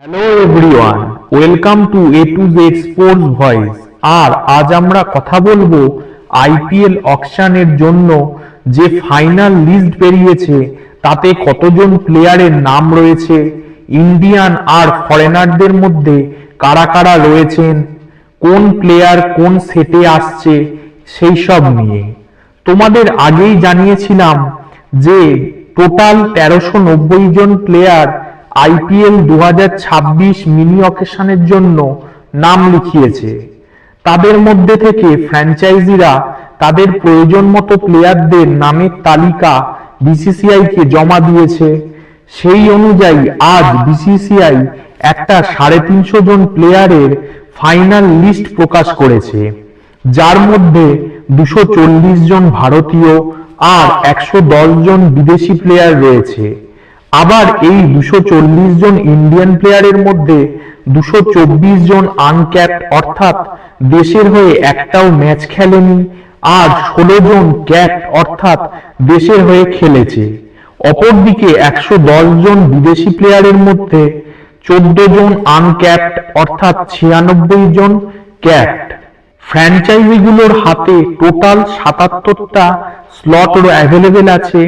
Hello everyone welcome to A to Z sports voice আর আজ আমরা কথা বলব আইপিএল অকশনের জন্য যে ফাইনাল লিস্ট বেরিয়েছে, তাতে কতজন প্লেয়ারের নাম রয়েছে ইন্ডিয়ান আর ফরেনারদের মধ্যে কারা কারা রয়েছেন, কোন প্লেয়ার কোন সেটে আসছে, সেই সব নিয়ে। তোমাদের আগেই জানিয়েছিলাম যে টোটাল তেরোশো নব্বই জন প্লেয়ার আইপিএল দু হাজার ছাব্বিশ মিনি অকেশনের জন্য নাম লিখিয়েছে। তাদের মধ্যে থেকে ফ্র্যাঞ্চাইজিরা তাদের প্রয়োজন মতো প্লেয়ারদের নামের তালিকা বিসিসিআই কে জমা দিয়েছে। সেই অনুযায়ী আজ বিসিসিআই একটা সাড়ে তিনশো জন প্লেয়ারের ফাইনাল লিস্ট প্রকাশ করেছে, যার মধ্যে দুশো জন ভারতীয় আর একশো দশ জন বিদেশি প্লেয়ার রয়েছে। আবার এই দুশো চল্লিশ জন ইন্ডিয়ান প্লেয়ারের মধ্যে দুশো চব্বিশ জন আনক্যাপড অর্থাৎ দেশের হয়ে একটাও ম্যাচ খেলেনি, আর ষোলো জন ক্যাপ্ট অর্থাৎ দেশের হয়ে খেলেছে। অপরদিকে একশো দশ জন বিদেশি প্লেয়ারের মধ্যে চোদ্দ জন আনক্যাপ্ট অর্থাৎ ছিয়ানব্বই জন ক্যাপ্ট ফ্র্যাঞ্চাইজিগুলোর হাতে টোটাল সাতাত্তরটা স্লট অ্যাভেলেবেল আছে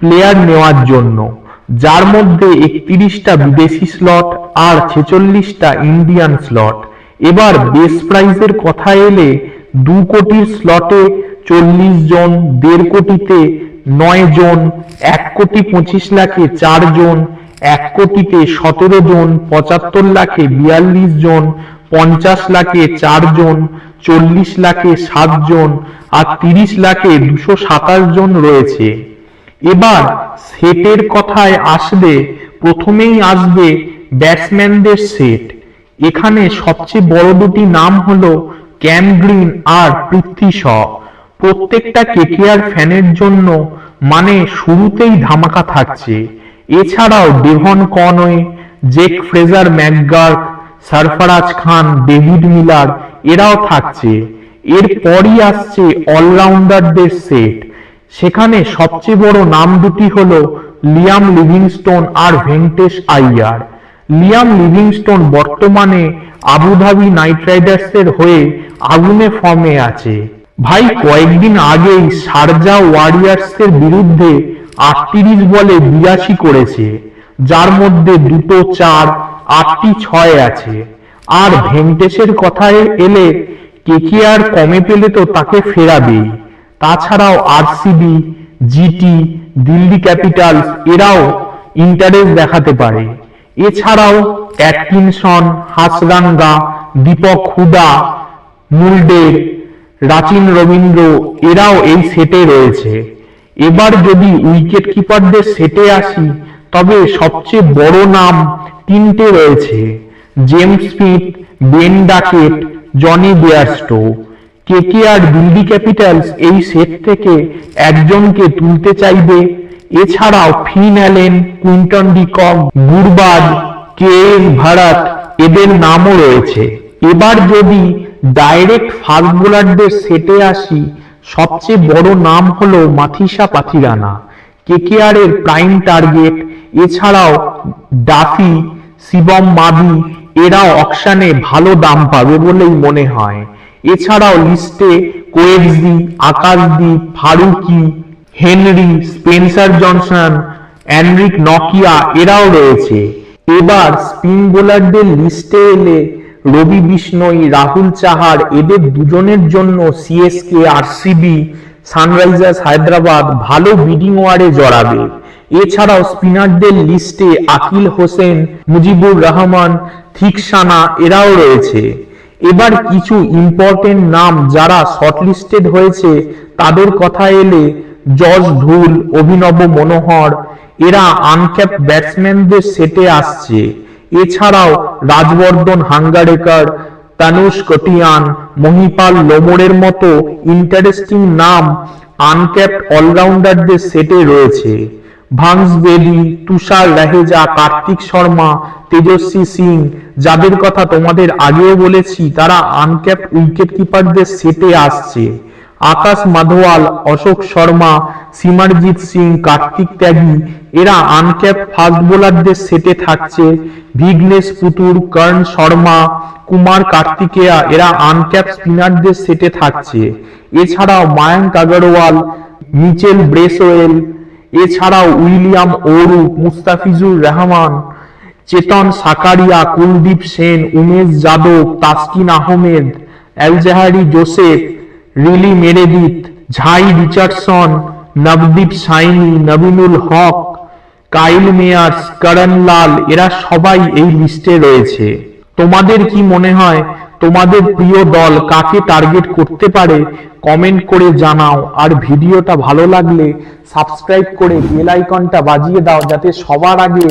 প্লেয়ার নেওয়ার জন্য। যার মধ্যে একত্রিশটা বিদেশি স্লট আর ছেচল্লিশটা ইন্ডিয়ান স্লট এবার বেস প্রাইজের কথা এলে দু কোটির স্লটে চল্লিশ জন, দেড় কোটিতে নয় জন, এক কোটি পঁচিশ লাখে চার জন, এক কোটিতে সতেরো জন, পঁচাত্তর লাখে বিয়াল্লিশ জন, পঞ্চাশ লাখে চার জন, চল্লিশ লাখে সাত জন, আর তিরিশ লাখে দুশো সাতাশ জন রয়েছে। এবার সেটের কথায় আসবে, প্রথমেই আসবে ব্যাটসম্যানদের সেট। এখানে সবচেয়ে বড় দুটি নাম হলো ক্যাম গ্রিন আর পৃথ্বী শ। প্রত্যেকটা কেকেআর ফ্যানের জন্য মানে শুরুতেই ধামাকা থাকছে। এছাড়াও Devon Conway, Jake Fraser McGurk, Sarfaraz Khan, David Miller, এরাও থাকছে। এরপরই আসছে অলরাউন্ডারদের সেট। সেখানে সবচেয়ে বড় নাম দুটি হলো লিয়াম লিভিংস্টোন আর ভেঙ্কটেশ আইয়ার। লিয়াম লিভিংস্টোন বর্তমানে আবুধাবি নাইট রাইডার্সের হয়ে আগুনে ফর্মে আছে। ভাই, কয়েকদিন আগেই শারজা ওয়ারিয়ার্সের বিরুদ্ধে আটত্রিশ বলে বিরাশি করেছে, যার মধ্যে দুটো চার, আটটি ছয় আছে। আর ভেঙ্কটেশের কথায় এলে কেকেআর কমে পেলে তো তাকে ফেরাবেই। তাছাড়াও আরসিবি জিটি দিল্লি ক্যাপিটালস, এরাও ইন্টারেস্ট দেখাতে পারে। এছাড়াও অ্যাটকিনসন, হাসরাঙ্গা, দীপক হুডা মুলডের, রাচিন রবীন্দ্র, এরাও এই সেটে রয়েছে। এবার যদি উইকেট কিপারদের সেটে আসি, তবে সবচেয়ে বড় নাম তিনটে রয়েছে। James Smith, Ben Duckett, Jonny Bairstow. KKR Delhi Capitals এই সেট থেকে একজনকে তুলতে চাইবে। এছাড়াও Finn Allen, Quinton de Kock Gurbaz K S Bharat এদের নামও রয়েছে। এবার যদি ডাইরেক্ট ফাস্ট বোলারদের সেটে আসি, সবচেয়ে বড় নাম হলো মাথিসা পাথিরানা কেকেআর এর প্রাইম টার্গেট। এছাড়াও ডাফি, শিবম মাবি এরাও অকশানে ভালো দাম পাবে বলেই মনে হয়। এছাড়াও লিস্টে Coetzee Akashdeep Farooqi Henry Spencer Johnson Anrich Nokia এরাও রয়েছে। এবার স্পিন বোলারদের লিস্টে এলে রবি বিষ্ণই, রাহুল চাহার এদের দুজনের জন্য সিএসকে আরসিবি সানরাইজার্স হায়দ্রাবাদ ভালো বিডিং ওয়ারে জড়াবে। এছাড়াও স্পিনারদের লিস্টে আকিল হোসেন, মুজিবুর রহমান, থিকসানা এরাও রয়েছে। এবার কিছু ইম্পর্টেন্ট নাম যারা শর্টলিস্টেড হয়েছে, তাদের কথা এলে জজ ধুল অভিনব মনোহর, এরা আনক্যাপ ব্যাটসম্যানদের সেটে আসছে। এছাড়াও রাজবর্ধন হাঙ্গারেকার তানুষ কটিয়ান, মহিপাল লোমরের মতো ইন্টারেস্টিং নাম আনক্যাপড অলরাউন্ডারদের সেটে রয়েছে। ভাংস বেলি তুষার রাহেজা কার্তিক শর্মা, তেজস্বী সিং, যাদের কথা তোমাদের আগেও বলেছি, তারা আনক্যাপ উইকেট কিপারদের সেটে আসছে। আকাশ মাধওয়াল অশোক শর্মা, সিমারজিৎ সিং, কার্তিক ত্যাগী, এরা আনক্যাপ ফাস্ট বোলারদের সেটে থাকছে। ভিগনেশ পুতুর, কর্ণ শর্মা, কুমার কার্তিকেয়া, এরা আনক্যাপ স্পিনারদের সেটে থাকছে। এছাড়াও মায়াঙ্ক আগরওয়াল, মিচেল ব্রেসওয়েল এছাড়াও William O'Rourke Mustafizur Rahman, Chetan Sakariya, Kuldeep Sen, Umesh Yadav, Taskin Ahmed, Alzarri Joseph, Riley Meredith, Jhye Richardson, Navdeep Saini, Naveen ul Haq, Kyle Mayers, Karan Lal, এরা সবাই এই লিস্টে রয়েছে। তোমাদের কি মনে হয় তোমাদের প্রিয় দল কাকে টার্গেট করতে পারে কমেন্ট করে জানাও। আর ভিডিওটা ভালো লাগলে সাবস্ক্রাইব করে বেল আইকনটা বাজিয়ে দাও, যাতে সবার আগে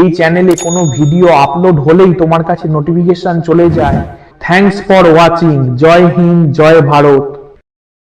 এই চ্যানেলে কোনো ভিডিও আপলোড হলেই তোমার কাছে নোটিফিকেশন চলে যায়। থ্যাংকস ফর ওয়াচিং জয় হিন্দ, জয় ভারত।